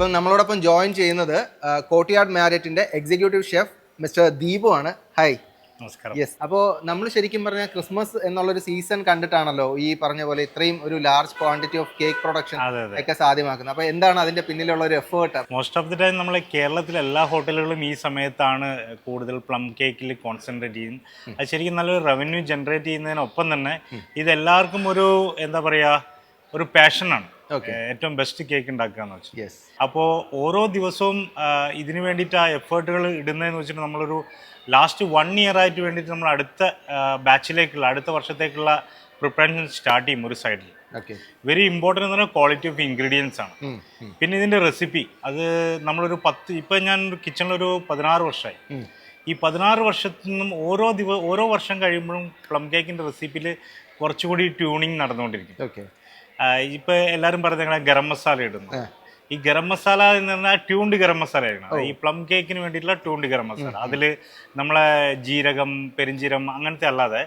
അപ്പം നമ്മളോടൊപ്പം ജോയിൻ ചെയ്യുന്നത് കോട്ടിയാട് മാരറ്റിന്റെ എക്സിക്യൂട്ടീവ് ഷെഫ് മിസ്റ്റർ ദീപു ആണ്. ഹൈ നമസ്കാരം. യെസ് അപ്പോൾ നമ്മൾ ശരിക്കും പറഞ്ഞാൽ ക്രിസ്മസ് എന്നുള്ളൊരു സീസൺ കണ്ടിട്ടാണല്ലോ ഈ പറഞ്ഞ പോലെ ഇത്രയും ഒരു large quantity of cake production ഒക്കെ സാധ്യമാക്കുന്നത്. അപ്പോൾ എന്താണ് അതിന്റെ പിന്നിലുള്ള ഒരു effort most of the time നമ്മൾ കേരളത്തിലെ എല്ലാ ഹോട്ടലുകളും ഈ സമയത്താണ് കൂടുതൽ പ്ലം കേക്കിൽ കോൺസെൻട്രേറ്റ് ചെയ്യുന്നത്. അത് ശരിക്കും നല്ലൊരു റവന്യൂ ജനറേറ്റ് ചെയ്യുന്നതിനൊപ്പം തന്നെ ഇതെല്ലാവർക്കും ഒരു എന്താ പറയുക ഒരു പാഷനാണ്. ഏറ്റവും ബെസ്റ്റ് കേക്ക് ഉണ്ടാക്കുക എന്ന് വെച്ചാൽ അപ്പോൾ ഓരോ ദിവസവും ഇതിന് വേണ്ടിയിട്ട് ആ എഫേർട്ടുകൾ ഇടുന്നതെന്ന് വെച്ചിട്ട് നമ്മളൊരു ലാസ്റ്റ് വൺ ഇയർ ആയിട്ട് വേണ്ടിയിട്ട് നമ്മൾ അടുത്ത ബാച്ചിലേക്കുള്ള അടുത്ത വർഷത്തേക്കുള്ള പ്രിപ്പറേഷൻ സ്റ്റാർട്ട് ചെയ്യും ഒരു സൈഡിൽ ഓക്കെ വെരി ഇമ്പോർട്ടന്റ് എന്ന് പറഞ്ഞാൽ ക്വാളിറ്റി ഓഫ് ഇൻഗ്രീഡിയൻസ് ആണ്. പിന്നെ ഇതിന്റെ റെസിപ്പി അത് നമ്മളൊരു പത്ത് ഇപ്പം ഞാൻ കിച്ചണിലൊരു പതിനാറ് വർഷമായി ഈ പതിനാറ് വർഷത്തിൽ നിന്നും ഓരോ ദിവസം ഓരോ വർഷം കഴിയുമ്പോഴും പ്ലം കേക്കിന്റെ റെസിപ്പിയിൽ കുറച്ചുകൂടി ട്യൂണിങ് നടന്നുകൊണ്ടിരിക്കും. ഓക്കെ ഇപ്പം എല്ലാരും പറഞ്ഞ ഗരം മസാല ഇടുന്നു. ഈ ഗരം മസാല എന്ന് പറഞ്ഞാൽ ട്യൂൺഡ് ഗരം മസാല ആയിരുന്നു ഈ പ്ലം കേക്കിന് വേണ്ടിയിട്ടുള്ള ട്യൂൺഡ് ഗരം മസാല. അതിൽ നമ്മളെ ജീരകം പെരിഞ്ചീരം അങ്ങനത്തെ അല്ലാതെ.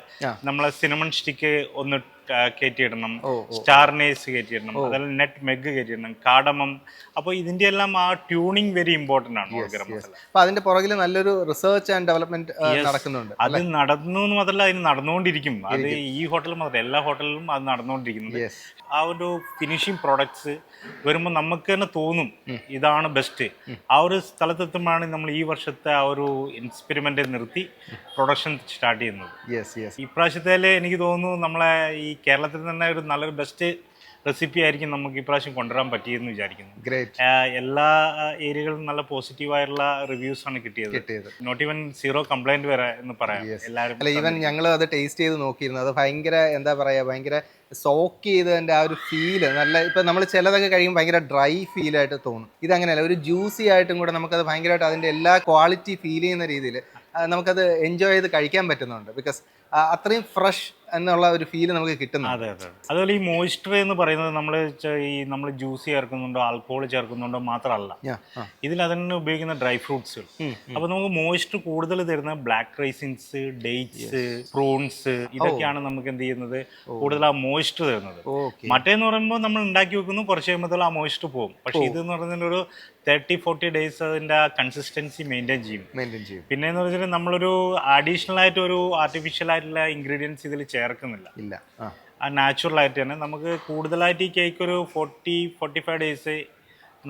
നമ്മളെ സിനമൺ സ്റ്റിക്ക് ഒന്ന് കയറ്റിയിടണം സ്റ്റാർനേസ് കയറ്റിയിടണം അതുപോലെ നെറ്റ് മെഗ് കയറ്റിയിടണം കാടമം. അപ്പോൾ ഇതിന്റെ എല്ലാം ആ ട്യൂണിങ് വെരി ഇമ്പോർട്ടന്റ് ആണ് മസാല. അതിന്റെ പുറകിൽ നല്ലൊരു റിസർച്ച് ആൻഡ് ഡെവലപ്മെന്റ് നടക്കുന്നുണ്ട് അത് നടന്നു എന്ന് മാത്രമല്ല അതിന് നടന്നുകൊണ്ടിരിക്കും. അത് ഈ ഹോട്ടലിൽ മാത്രമല്ല എല്ലാ ഹോട്ടലിലും അത് നടന്നുകൊണ്ടിരിക്കുന്നത് ആ ഒരു ഫിനിഷിംഗ് പ്രോഡക്ട്സ് വരുമ്പോൾ നമുക്ക് തന്നെ തോന്നും ഇതാണ് ബെസ്റ്റ് ആ ഒരു സ്ഥലത്തെത്തുമ്പോഴാണ് നമ്മൾ ഈ വർഷത്തെ ആ ഒരു എക്സ്പെരിമെന്റ് നിർത്തി പ്രൊഡക്ഷൻ സ്റ്റാർട്ട് ചെയ്യുന്നത്. ഇപ്രാവശ്യത്തിൽ എനിക്ക് തോന്നുന്നു നമ്മളെ ഈ കേരളത്തിൽ തന്നെ ഒരു നല്ലൊരു ബെസ്റ്റ് റെസിപ്പി ആയിരിക്കും നമുക്ക് ഇപ്രാവശ്യം കൊണ്ടുവരാൻ പറ്റിയെന്ന് വിചാരിക്കുന്നു. ഗ്രേറ്റ് എല്ലാ ഏരിയകളും നല്ല പോസിറ്റീവായുള്ള റിവ്യൂസ് ആണ് കിട്ടിയത്. കിട്ടിയത്. നോട്ട് ഈവൻ സീറോ കംപ്ലൈന്റ് വരെ എന്ന് പറയാം. എല്ലാവരും അല്ല ഈവൻ ഞങ്ങൾ അത് ടേസ്റ്റ് ചെയ്ത് നോക്കിയിരുന്നു. അത് ഭയങ്കര എന്താ പറയാ ഭയങ്കര സോക്ക് ചെയ്തതിന്റെ ആ ഒരു ഫീൽ നല്ല ഇപ്പൊ നമ്മൾ ചിലതൊക്കെ കഴിയുമ്പോൾ ഭയങ്കര ഡ്രൈ ഫീൽ ആയിട്ട് തോന്നും. ഇതങ്ങനെയല്ല ഒരു ജ്യൂസി ആയിട്ടും കൂടെ നമുക്കത് ഭയങ്കരമായിട്ട് അതിന്റെ എല്ലാ ക്വാളിറ്റി ഫീൽ ചെയ്യുന്ന രീതിയിൽ നമുക്കത് എൻജോയ് ചെയ്ത് കഴിക്കാൻ പറ്റുന്നുണ്ട്. ബിക്കോസ് അത്രയും ഫ്രഷ് എന്നുള്ള ഒരു ഫീൽ നമുക്ക് കിട്ടുന്നു അതെ അതെ അതുപോലെ ഈ മോയിസ്ചർ എന്ന് പറയുന്നത് നമ്മൾ ഈ നമ്മൾ ജ്യൂസ് ചേർക്കുന്നുണ്ടോ ആൽക്കഹോൾ ചേർക്കുന്നുണ്ടോ മാത്രമല്ല. ഇതിൽ അതിന് ഉപയോഗിക്കുന്ന ഡ്രൈ ഫ്രൂട്ട്സ് അപ്പൊ നമുക്ക് മോയിസ്റ്റർ കൂടുതൽ തരുന്ന ബ്ലാക്ക് റൈസിൻസ് ഡേറ്റ്സ് പ്രൂൺസ് ഇതൊക്കെയാണ് നമുക്ക് എന്ത് ചെയ്യുന്നത്? കൂടുതൽ ആ മോയിസ്റ്റർ തരുന്നത്. മറ്റേന്ന് പറയുമ്പോൾ നമ്മൾ ഉണ്ടാക്കി വെക്കുന്നു കുറച്ച് കഴിയുമ്പോൾ ആ മോയിസ്റ്റർ പോകും. പക്ഷെ ഇത് എന്ന് പറഞ്ഞാൽ ഒരു തേർട്ടി ഫോർട്ടി ഡേയ്സ് അതിന്റെ ആ കൺസിസ്റ്റൻസി മെയിന്റെയിൻ ചെയ്യും. മെയിന്റെയിൻ ചെയ്യും. പിന്നെ എന്ന് വെച്ചാൽ നമ്മളൊരു അഡീഷണൽ ആയിട്ട് ഒരു ആർട്ടിഫിഷ്യൽ ആയിട്ടുള്ള ഇൻഗ്രീഡിയൻസ് ഇതിൽ ചേർക്കുന്നില്ല. ഇല്ല. ആ. നാച്ചുറൽ ആയിട്ട് തന്നെ നമുക്ക് കൂടുതലായിട്ട് ഈ കേക്ക് ഒരു ഫോർട്ടി ഫോർട്ടി ഫൈവ് ഡേയ്സ്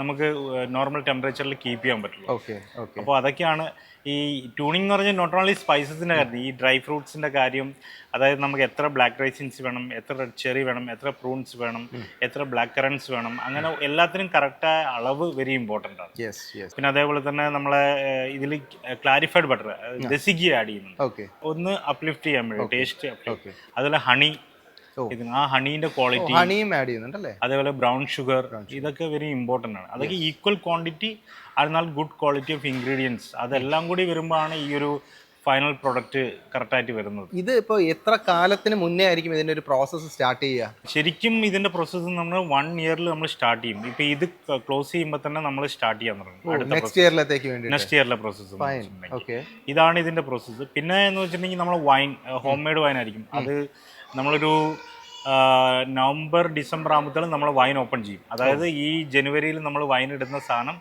നമുക്ക് നോർമൽ ടെമ്പറേച്ചറിൽ കീപ്പ് ചെയ്യാൻ പറ്റുള്ളൂ. ഓക്കെ ഓക്കെ അപ്പോൾ അതൊക്കെയാണ് ഈ ട്യൂണിംഗ് എന്ന് പറഞ്ഞാൽ നോട്ട് ഓൺലി സ്പൈസസിന്റെ കാര്യം ഈ ഡ്രൈ ഫ്രൂട്ട്സിന്റെ കാര്യം അതായത് നമുക്ക് എത്ര ബ്ലാക്ക് റൈസിൻസ് വേണം എത്ര റെഡ് ചെറി വേണം എത്ര പ്രൂൺസ് വേണം എത്ര ബ്ലാക്ക് കറൻസ് വേണം അങ്ങനെ എല്ലാത്തിനും കറക്റ്റായ അളവ് വെരി ഇമ്പോർട്ടന്റ് ആണ്. പിന്നെ അതേപോലെ തന്നെ നമ്മളെ ഇതിൽ ക്ലാരിഫൈഡ് ബട്ടർ ദസിഗി ആഡ് ചെയ്യുന്നുണ്ട്. ഓക്കെ ഒന്ന് അപ്ലിഫ്റ്റ് ചെയ്യാൻ വേണ്ടി ടേസ്റ്റ് ഓക്കെ അതുപോലെ ഹണി ആ ഹണീന്റെ ക്വാളിറ്റി ഹണിയും ആഡ് ചെയ്യുന്നുണ്ടല്ലേ? അതേപോലെ ബ്രൗൺ ഷുഗർ ഇതൊക്കെ വെരി ഇമ്പോർട്ടന്റ് ആണ്. അതൊക്കെ ഈക്വൽ ക്വാണ്ടിറ്റി എന്നാൽ ഗുഡ് ക്വാളിറ്റി ഓഫ് ഇൻഗ്രീഡിയൻസ് അതെല്ലാം കൂടി വരുമ്പോഴാണ് ഈ ഒരു ഫൈനൽ പ്രൊഡക്റ്റ് കറക്റ്റായിട്ട് വരുന്നത്. ഇത് ഇപ്പോൾ എത്ര കാലത്തിന് മുന്നേ ആയിരിക്കും ഇതിന്റെ ഒരു പ്രോസസ്സ് സ്റ്റാർട്ട് ചെയ്യുക? ശരിക്കും ഇതിന്റെ പ്രോസസ്സ് നമ്മൾ വൺ ഇയറിൽ നമ്മൾ സ്റ്റാർട്ട് ചെയ്യും. ഇപ്പോൾ ഇത് ക്ലോസ് ചെയ്യുമ്പോൾ തന്നെ നമ്മൾ സ്റ്റാർട്ട് ചെയ്യാൻ തുടങ്ങും. നെക്സ്റ്റ് ഇയറിലത്തേക്ക് വേണ്ടി നെക്സ്റ്റ് ഇയറിലെ പ്രോസസ്സ് ഓക്കെ ഇതാണ് ഇതിന്റെ പ്രോസസ്സ് പിന്നെ എന്ന് വെച്ചിട്ടുണ്ടെങ്കിൽ നമ്മൾ വൈൻ ഹോം മെയ്ഡ് വൈൻ ആയിരിക്കും. അത് നമ്മളൊരു നവംബർ ഡിസംബർ ആകുമ്പോഴത്തേക്കും നമ്മൾ വൈൻ ഓപ്പൺ ചെയ്യും. അതായത് ഈ ജനുവരിയിൽ നമ്മൾ വൈൻ ഇടുന്ന സാധനം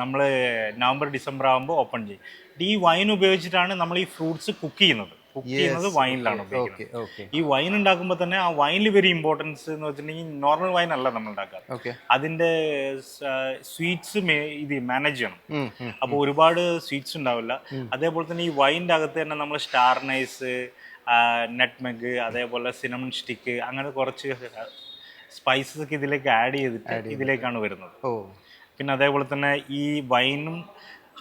നമ്മൾ നവംബർ ഡിസംബർ ആകുമ്പോൾ ഓപ്പൺ ചെയ്യും. ഈ വൈൻ ഉപയോഗിച്ചിട്ടാണ് നമ്മൾ ഈ ഫ്രൂട്ട്സ് കുക്ക് ചെയ്യുന്നത്. കുക്ക് ചെയ്യുന്നത് വൈനിലാണ് ഉപയോഗിക്കുന്നത്. ഈ വൈൻ ഉണ്ടാക്കുമ്പോൾ തന്നെ ആ വൈനിൽ വെരി ഇമ്പോർട്ടൻസ് എന്ന് വെച്ചിട്ടുണ്ടെങ്കിൽ നോർമൽ വൈൻ അല്ല നമ്മൾ ഉണ്ടാക്കുക ഓക്കെ അതിന്റെ സ്വീറ്റ്സ് ഇത് മാനേജ് ചെയ്യണം. അപ്പോൾ ഒരുപാട് സ്വീറ്റ്സ് ഉണ്ടാവില്ല. അതേപോലെ തന്നെ ഈ വൈന്റെ അകത്ത് തന്നെ നമ്മൾ സ്റ്റാർനൈസ് നെറ്റ്മെഗ് അതേപോലെ സിനമൺ സ്റ്റിക്ക് അങ്ങനെ കുറച്ച് സ്പൈസസ് ഒക്കെ ഇതിലേക്ക് ആഡ് ചെയ്തിട്ട്. ഇതിലേക്കാണ് വരുന്നത്. ഓ. പിന്നെ അതേപോലെ തന്നെ ഈ വൈനും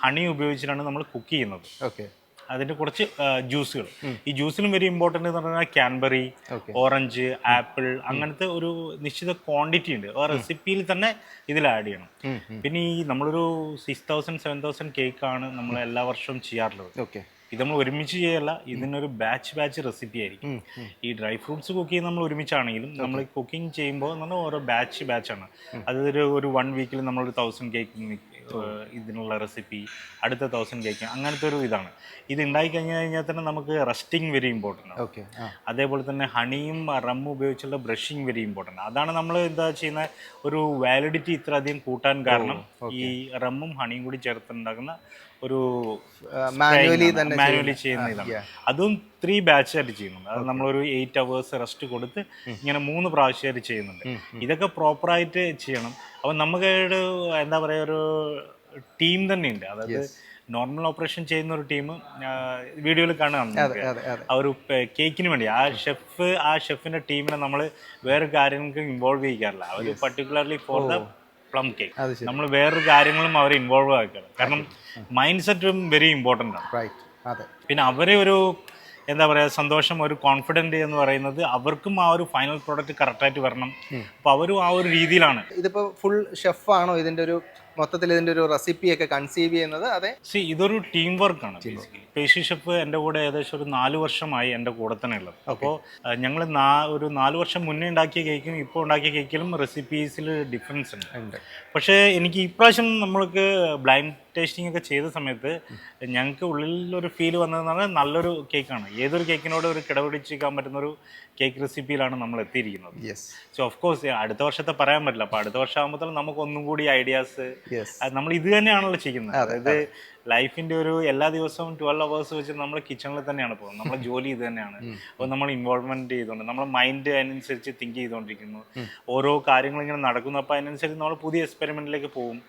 ഹണി ഉപയോഗിച്ചിട്ടാണ് നമ്മൾ കുക്ക് ചെയ്യുന്നത്. ഓക്കെ. അതിന്റെ കുറച്ച് ജ്യൂസുകൾ. ഈ ജ്യൂസിലും വെരി ഇമ്പോർട്ടന്റ് എന്ന് പറഞ്ഞാൽ ക്യാൻബറി ഓറഞ്ച് ആപ്പിൾ അങ്ങനത്തെ ഒരു നിശ്ചിത ക്വാണ്ടിറ്റി ഉണ്ട്. ആ റെസിപ്പിയിൽ തന്നെ ഇതിൽ ആഡ് ചെയ്യണം. പിന്നെ ഈ നമ്മളൊരു സിക്സ് തൗസൻഡ് സെവൻ തൗസൻഡ് കേക്കാണ് നമ്മൾ എല്ലാ വർഷവും ചെയ്യാറുള്ളത്. ഓക്കെ. ഇത് നമ്മൾ ഒരുമിച്ച് ചെയ്യല്ല. ഇതിനൊരു ബാച്ച് ബാച്ച് റെസിപ്പി ആയിരിക്കും. ഈ ഡ്രൈ ഫ്രൂട്ട്സ് കുക്ക് ചെയ്യുന്ന നമ്മൾ ഒരുമിച്ചാണെങ്കിലും നമ്മൾ കുക്കിംഗ് ചെയ്യുമ്പോൾ നമ്മൾ ഓരോ ബാച്ച് ബാച്ചാണ് അതൊരു ഒരു വൺ വീക്കിൽ നമ്മളൊരു തൗസൻഡ് കേക്ക് ഇതിനുള്ള റെസിപ്പി അടുത്ത തൗസൻഡ് കേക്ക് അങ്ങനത്തെ ഒരു ഇതാണ്. ഇത് ഉണ്ടായി കഴിഞ്ഞു കഴിഞ്ഞാൽ തന്നെ നമുക്ക് റസ്റ്റിംഗ് വെരി ഇമ്പോർട്ടന്റ് ഓക്കെ അതേപോലെ തന്നെ ഹണിയും റമ്മും ഉപയോഗിച്ചുള്ള ബ്രഷിങ് വെരി ഇമ്പോർട്ടന്റ് അതാണ് നമ്മൾ എന്താ ചെയ്യുന്ന ഒരു വാലിഡിറ്റി ഇത്രയധികം കൂട്ടാൻ കാരണം ഈ റമ്മും ഹണിയും കൂടി ചേർത്തുണ്ടാക്കുന്ന ഒരു മാനുവലി തന്നെ മാനുവലി ചെയ്യുന്ന ഇതാണ്. അതും ത്രീ ബാച്ച് ആയിട്ട് ചെയ്യുന്നുണ്ട്. അത് നമ്മളൊരു എയ്റ്റ് അവേഴ്സ് റെസ്റ്റ് കൊടുത്ത് ഇങ്ങനെ മൂന്ന് പ്രാവശ്യമായിട്ട് ചെയ്യുന്നുണ്ട്. ഇതൊക്കെ പ്രോപ്പറായിട്ട് ചെയ്യണം. അപ്പം നമുക്ക് ഒരു എന്താ പറയുക ഒരു ടീം തന്നെ ഉണ്ട്. അതായത് നോർമൽ ഓപ്പറേഷൻ ചെയ്യുന്ന ഒരു ടീം വീഡിയോയിൽ കാണാൻ ആ ഒരു കേക്കിന് വേണ്ടി. ആ ഷെഫ് ആ ഷെഫിന്റെ ടീമിനെ നമ്മൾ വേറെ കാര്യങ്ങൾക്ക് ഇൻവോൾവ് ചെയ്യിക്കാറില്ല. അവർ particularly for the plum cake നമ്മൾ വേറൊരു കാര്യങ്ങളും അവരെ ഇൻവോൾവ് ആക്കണം കാരണം മൈൻഡ് സെറ്റും വെരി ഇമ്പോർട്ടന്റ് ആണ്. റൈറ്റ് അതെ. പിന്നെ അവരെ ഒരു എന്താ പറയുക സന്തോഷം ഒരു കോൺഫിഡന്റ് എന്ന് പറയുന്നത് അവർക്കും ആ ഒരു ഫൈനൽ പ്രോഡക്റ്റ് കറക്റ്റായിട്ട് വരണം. അപ്പോൾ അവരും ആ ഒരു രീതിയിലാണ്. ഇതിപ്പോൾ ഫുൾ ഷെഫാണോ ഇതിന്റെ ഒരു മൊത്തത്തിൽ ഇതിന്റെ ഒരു റെസിപ്പി ഒക്കെ കൺസീവ് ചെയ്യുന്നത് അതെ. സി ഇതൊരു ടീം വർക്കാണ് ആണ്. പേശി ഷെഫ് എന്റെ കൂടെ ഏകദേശം ഒരു നാല് വർഷമായി എന്റെ കൂടെ തന്നെ ഉള്ളത്. അപ്പോൾ ഞങ്ങൾ ഒരു നാല് വർഷം മുന്നേ ഉണ്ടാക്കിയ കേക്കും ഇപ്പോൾ ഉണ്ടാക്കിയ കേക്കിലും റെസിപ്പീസിൽ ഡിഫറൻസ് ഉണ്ട്. ഉണ്ട്. പക്ഷേ എനിക്ക് ഇപ്രാവശ്യം നമ്മൾക്ക് ബ്ലൈൻഡ് ടേസ്റ്റിംഗ് ഒക്കെ ചെയ്ത സമയത്ത് ഞങ്ങൾക്ക് ഉള്ളിൽ ഒരു ഫീൽ വന്നതെന്ന് പറഞ്ഞാൽ നല്ലൊരു കേക്കാണ് ഏതൊരു കേക്കിനോട് ഒരു കിടപിടിച്ചിരിക്കാൻ പറ്റുന്ന ഒരു കേക്ക് റെസിപ്പിയിലാണ് നമ്മൾ എത്തിയിരിക്കുന്നത്. യെസ് സോ ഓഫ് കോഴ്സ് അടുത്ത വർഷത്തെ പറയാൻ പറ്റില്ല. അപ്പോൾ അടുത്ത വർഷം ആകുമ്പോഴത്തേക്കും നമുക്ക് ഒന്നും കൂടി ഐഡിയാസ് യെസ് നമ്മൾ ഇത് തന്നെയാണല്ലോ ചെയ്യുന്നത്. അതായത് ലൈഫിന്റെ ഒരു എല്ലാ ദിവസവും ട്വൽവ് അവേഴ്സ് വെച്ച് നമ്മൾ കിച്ചണിൽ തന്നെയാണ് പോകുന്നത്. നമ്മൾ ജോലി ഇത് തന്നെയാണ്. അപ്പോൾ നമ്മൾ ഇൻവോൾവ്മെന്റ് ചെയ്തുകൊണ്ട് നമ്മുടെ മൈൻഡ് അതിനനുസരിച്ച് തിങ്ക് ചെയ്തുകൊണ്ടിരിക്കുന്നു ഓരോ കാര്യങ്ങൾ ഇങ്ങനെ നടക്കുന്നു. അപ്പോൾ അതിനനുസരിച്ച് നമ്മൾ പുതിയ എക്സ്പെരിമെന്റിലേക്ക് പോകും.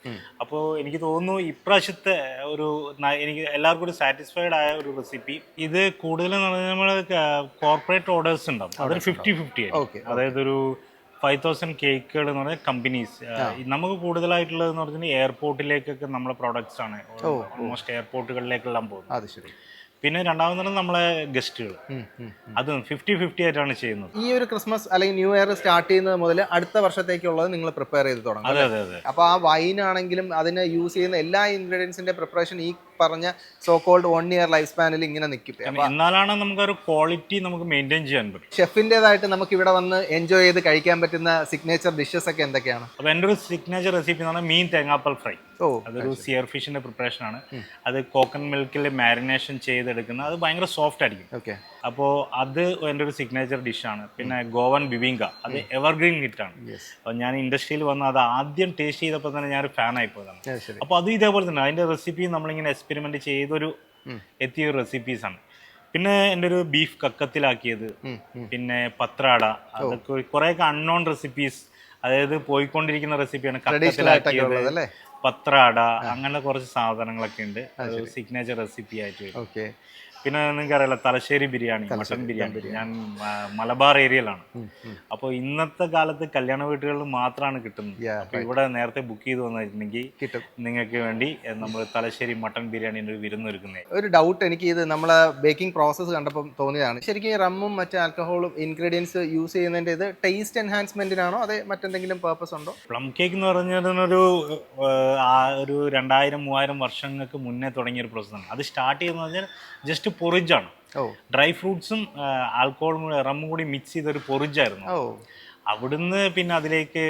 അപ്പോൾ എനിക്ക് തോന്നുന്നു ഇപ്രാവശ്യത്തെ ഒരു എനിക്ക് എല്ലാവർക്കും ഒരു സാറ്റിസ്ഫൈഡ് ആയ ഒരു റെസിപ്പി ഇത് കൂടുതലും നമ്മൾ കോർപ്പറേറ്റ് ഓർഡേഴ്സ് ഉണ്ടാവും. അതൊരു ഫിഫ്റ്റി ഫിഫ്റ്റി ആയിരിക്കും. അതായത് ഒരു ഫൈവ് തൗസൻഡ് കേക്കുകൾ എന്ന് പറഞ്ഞാൽ കമ്പനീസ് നമുക്ക് കൂടുതലായിട്ടുള്ളത് എന്ന് പറഞ്ഞാൽ എയർപോർട്ടിലേക്കൊക്കെ നമ്മളെ പ്രോഡക്ട്സ് ആണ്. ഓൾമോസ്റ്റ് എയർപോർട്ടുകളിലേക്കെല്ലാം പോകുന്നത്. അത് ശരി. പിന്നെ രണ്ടാമതാണ് നമ്മളെ ഗസ്റ്റുകൾ. അതും ഫിഫ്റ്റി ഫിഫ്റ്റി ആയിട്ടാണ് ചെയ്യുന്നത്. ഈ ഒരു ക്രിസ്മസ് അല്ലെങ്കിൽ ന്യൂ ഇയർ സ്റ്റാർട്ട് ചെയ്യുന്നത് മുതൽ അടുത്ത വർഷത്തേക്കുള്ളത് നിങ്ങൾ പ്രിപ്പയർ ചെയ്ത് തുടങ്ങും അതെ അതെ അതെ. അപ്പോൾ ആ വൈൻ ആണെങ്കിലും അതിന് യൂസ് ചെയ്യുന്ന എല്ലാ ഇൻഗ്രീഡിയൻസിന്റെ പ്രിപ്പറേഷൻ ഈ പറഞ്ഞ so called one year life സ്പാനിൽ ഇങ്ങനെ നിൽക്കും എന്നാലാണ് നമുക്കൊരു ക്വാളിറ്റി നമുക്ക് മെയിന്റെയിൻ ചെയ്യാൻ പറ്റും. ഷെഫിന്റെതായിട്ട് നമുക്ക് ഇവിടെ വന്ന് എൻജോയ് ചെയ്ത് കഴിക്കാൻ പറ്റുന്ന സിഗ്നേച്ചർ ഡിഷസ് ഒക്കെ എന്തൊക്കെയാണ്? അപ്പോൾ എന്റെ ഒരു സിഗ്നേച്ചർ റെസിപ്പി എന്ന് പറഞ്ഞാൽ മീൻ തേങ്ങാപ്പൽ ഫ്രൈ. ഓ അതൊരു സിയർ ഫിഷിന്റെ പ്രിപ്പറേഷൻ ആണ്. അത് കോക്കൻ മിൽക്കിൽ മാരിനേഷൻ ചെയ്തെടുക്കുന്ന അത് ഭയങ്കര സോഫ്റ്റ് ആയിരിക്കും. ഓക്കെ അപ്പോൾ അത് എന്റെ ഒരു സിഗ്നേച്ചർ ഡിഷാണ് പിന്നെ ഗോവൻ ബിബിങ്ക. അത് എവർഗ്രീൻ ഹിറ്റാണ് അപ്പോൾ ഞാൻ ഇൻഡസ്ട്രിയിൽ വന്ന് അത് ആദ്യം ടേസ്റ്റ് ചെയ്തപ്പോൾ തന്നെ ഞാനൊരു ഫാൻ ആയിപ്പോയതാണ് അപ്പോൾ അത് ഇതേപോലെ തന്നെ അതിന്റെ റെസിപ്പി നമ്മളിങ്ങനെ എക്സ്പെരിമെന്റ് ചെയ്തൊരു. എത്തിയ റെസിപ്പീസാണ് പിന്നെ എന്റെ ഒരു ബീഫ് കക്കത്തിലാക്കിയത്. പിന്നെ പത്രാട. അതൊക്കെ കുറേയൊക്കെ അൺനോൺ റെസിപ്പീസ് അതായത് പോയിക്കൊണ്ടിരിക്കുന്ന റെസിപ്പിയാണ് കക്കത്തിലാക്കിയത്. പത്രാട അങ്ങനെ കുറച്ച് സാധനങ്ങളൊക്കെ ഉണ്ട്. സിഗ്നേച്ചർ റെസിപ്പി ആയിട്ട് ഓക്കെ പിന്നെ നിങ്ങൾക്ക് അറിയാലോ തലശ്ശേരി ബിരിയാണി മട്ടൺ ബിരിയാണി. ഞാൻ മലബാർ ഏരിയയിലാണ്. അപ്പോൾ ഇന്നത്തെ കാലത്ത് കല്യാണ വീട്ടുകളിൽ മാത്രമാണ് കിട്ടുന്നത്. അപ്പോൾ ഇവിടെ നേരത്തെ ബുക്ക് ചെയ്ത് വന്നിട്ടുണ്ടെങ്കിൽ കിട്ടും. നിങ്ങൾക്ക് വേണ്ടി നമ്മൾ തലശ്ശേരി മട്ടൺ ബിരിയാണിന്റെ വിരുന്നൊരുക്കുന്നത് ഒരു ഡൗട്ട് എനിക്ക് ഇത് നമ്മളെ ബേക്കിംഗ് പ്രോസസ്സ് കണ്ടപ്പോൾ തോന്നിയതാണ്. ശരിക്കും റമ്മും മറ്റു ആൽക്കഹോളും ഇൻഗ്രീഡിയൻസ് യൂസ് ചെയ്യുന്നതിന്റെ ഇത് ടേസ്റ്റ് എൻഹാൻസ്മെന്റിനാണോ അതെ മറ്റെന്തെങ്കിലും പേർപ്പസ് ഉണ്ടോ? പ്ലം കേക്ക് എന്ന് പറഞ്ഞൊരു ഒരു രണ്ടായിരം മൂവായിരം വർഷങ്ങൾക്ക് മുന്നേ തുടങ്ങിയ ഒരു പ്രോസസ്സാണ് അത് സ്റ്റാർട്ട് ചെയ്യുന്നത് പറഞ്ഞാൽ ജസ്റ്റ് പൊറിജാണ് ഡ്രൈ ഫ്രൂട്ട്സും ആൽക്കോളും കൂടി റമ്മും കൂടി മിക്സ് ചെയ്ത ഒരു പൊറിജായിരുന്നു അവിടുന്ന് പിന്നെ അതിലേക്ക്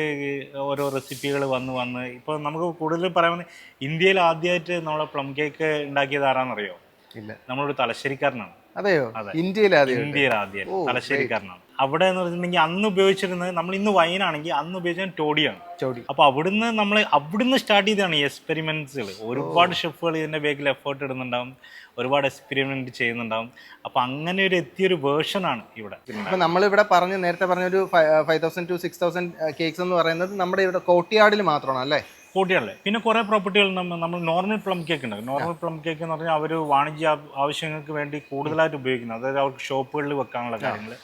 ഓരോ റെസിപ്പികൾ വന്ന് വന്ന് ഇപ്പോൾ നമുക്ക് കൂടുതൽ പറയാൻ ഇന്ത്യയിൽ ആദ്യമായിട്ട് നമ്മളെ പ്ലം കേക്ക് ഉണ്ടാക്കിയത് ആരാന്നറിയോ? ഇല്ല. നമ്മളൊരു തലശ്ശേരിക്കാരനാണ്. അതെയോ? അതെ. ഇന്ത്യയിൽ ആദ്യം ഇന്ത്യയിൽ ആദ്യമായിട്ട്. തലശ്ശേരിക്കാരനാണ്. അവിടെ എന്ന് പറഞ്ഞിട്ടുണ്ടെങ്കിൽ അന്ന് ഉപയോഗിച്ചിരുന്നത് നമ്മൾ ഇന്ന് വൈനാണെങ്കിൽ അന്ന് ഉപയോഗിച്ചത് ടോഡിയാണ്. ചോടി അപ്പൊ അവിടുന്ന് നമ്മൾ അവിടുന്ന് സ്റ്റാർട്ട് ചെയ്താണ് ഈ എക്സ്പെരിമെന്റ്സുകൾ ഒരുപാട് ഷെഫുകൾ ഇതിന്റെ ബേക്കിൽ എഫേർട്ട് ഇടുന്നുണ്ടാവും. ഒരുപാട് എക്സ്പെരിമെന്റ് ചെയ്യുന്നുണ്ടാവും. അപ്പൊ അങ്ങനെ ഒരു എത്തിയൊരു ആണ് ഇവിടെ. നമ്മൾ ഇവിടെ പറഞ്ഞ നേരത്തെ പറഞ്ഞ ഒരു five thousand to six thousand cakes എന്ന് പറയുന്നത് നമ്മുടെ ഇവിടെ കോട്ടിയാടിൽ മാത്രമാണ് അല്ലേ? കൂട്ടിയാണല്ലേ? പിന്നെ കുറെ പ്രോപ്പർട്ടികൾ നമ്മൾ നോർമൽ പ്ലം കേക്ക് ഉണ്ട് നോർമൽ പ്ലം കേക്ക് എന്ന് പറഞ്ഞാൽ അവർ വാണിജ്യ ആവശ്യങ്ങൾക്ക് വേണ്ടി കൂടുതലായിട്ട് ഉപയോഗിക്കുന്നത്. അതായത് അവർക്ക് ഷോപ്പുകളിൽ വെക്കാനുള്ള കാര്യങ്ങൾ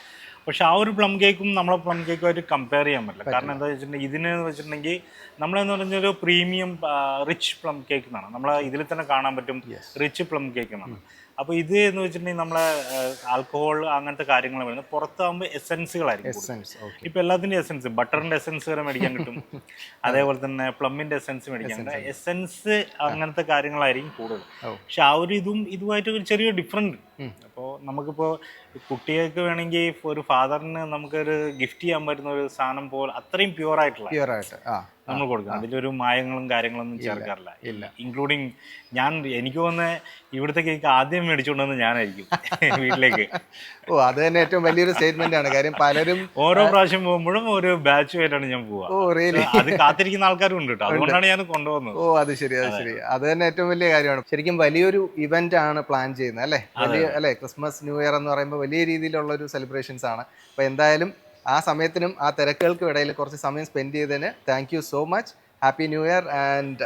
പക്ഷെ ആ ഒരു പ്ലം കേക്കും നമ്മളെ പ്ലം കേക്കുമായിട്ട് കമ്പയർ ചെയ്യാൻ പറ്റില്ല. കാരണം എന്താ വെച്ചിട്ടുണ്ടെങ്കിൽ ഇതിനെന്ന് വെച്ചിട്ടുണ്ടെങ്കിൽ നമ്മളെന്ന് പറഞ്ഞൊരു പ്രീമിയം റിച്ച് പ്ലം കേക്ക് എന്നാണ്. നമ്മളെ ഇതിൽ തന്നെ കാണാൻ പറ്റും റിച്ച് പ്ലം കേക്ക് എന്നാണ്. അപ്പോൾ ഇത് എന്ന് വെച്ചിട്ടുണ്ടെങ്കിൽ നമ്മളെ ആൽക്കഹോൾ അങ്ങനത്തെ കാര്യങ്ങൾ വരുന്നത് പുറത്താകുമ്പോൾ എസെൻസുകളായിരിക്കും. എസെൻസ് ഇപ്പൊ എല്ലാത്തിന്റെ എസെൻസ് ബട്ടറിന്റെ എസെൻസ് വരെ മേടിക്കാൻ കിട്ടും. അതേപോലെ തന്നെ പ്ലംബിന്റെ എസെൻസ് മേടിക്കാൻ കിട്ടും. എസെൻസ് അങ്ങനത്തെ കാര്യങ്ങളായിരിക്കും കൂടുതൽ. പക്ഷെ ആ ഒരു ഇതും ഇതുമായിട്ട് ഒരു ചെറിയ ഡിഫറന്റ് അപ്പോൾ നമുക്കിപ്പോൾ കുട്ടികൾക്ക് വേണമെങ്കിൽ ഒരു ഫാദറിന് നമുക്കൊരു ഗിഫ്റ്റ് ചെയ്യാൻ പറ്റുന്ന ഒരു സാധനം പോലെ അത്രയും പ്യുവർ ആയിട്ടുള്ള പ്യുവർ ആയിട്ട് ആ നമ്മൾ കൊടുക്കണം. അതിലൊരു മായങ്ങളും കാര്യങ്ങളൊന്നും ചേർക്കാറില്ല. ഇല്ല. ഇൻക്ലൂഡിങ് ഞാൻ എനിക്ക് തോന്നുന്ന ഇവിടുത്തെ കേക്ക് ആദ്യം മേടിച്ചുകൊണ്ടുവന്ന് ഞാനായിരിക്കും വീട്ടിലേക്ക്. ഓ അത് തന്നെ ഏറ്റവും വലിയൊരു സ്റ്റേറ്റ്മെന്റ് ആണ്. കാര്യം പലരും ഓരോ പ്രാവശ്യം പോകുമ്പോഴും ഒരു ബാച്ച് ബാച്ചുമായിട്ടാണ് ഞാൻ പോവുക അത് കാത്തിരിക്കുന്ന ആൾക്കാരും ഉണ്ട്. കേട്ടോ അതുകൊണ്ടാണ് ഞാൻ കൊണ്ടുപോകുന്നത്. ഓ അത് ശരി അത് ശരി. അത് തന്നെ ഏറ്റവും വലിയ കാര്യമാണ്. ശരിക്കും വലിയൊരു ഇവന്റ് ആണ് പ്ലാൻ ചെയ്യുന്നത് അല്ലേ? വലിയ അല്ലേ? ക്രിസ്മസ് ന്യൂ ഇയർ എന്ന് പറയുമ്പോൾ വലിയ രീതിയിലുള്ള ഒരു സെലിബ്രേഷൻസ് ആണ്. അപ്പോൾ എന്തായാലും ആ സമയത്തിനും ആ തിരക്കുകൾക്കും ഇടയിൽ കുറച്ച് സമയം സ്പെൻഡ് ചെയ്തതിന് thank you so much happy new year and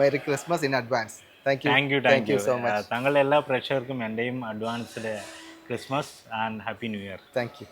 merry Christmas in advance thank you thank you thank you so much താങ്കളുടെ എല്ലാ പ്രേക്ഷകർക്കും എന്റെയും advanced Christmas and happy new year thank you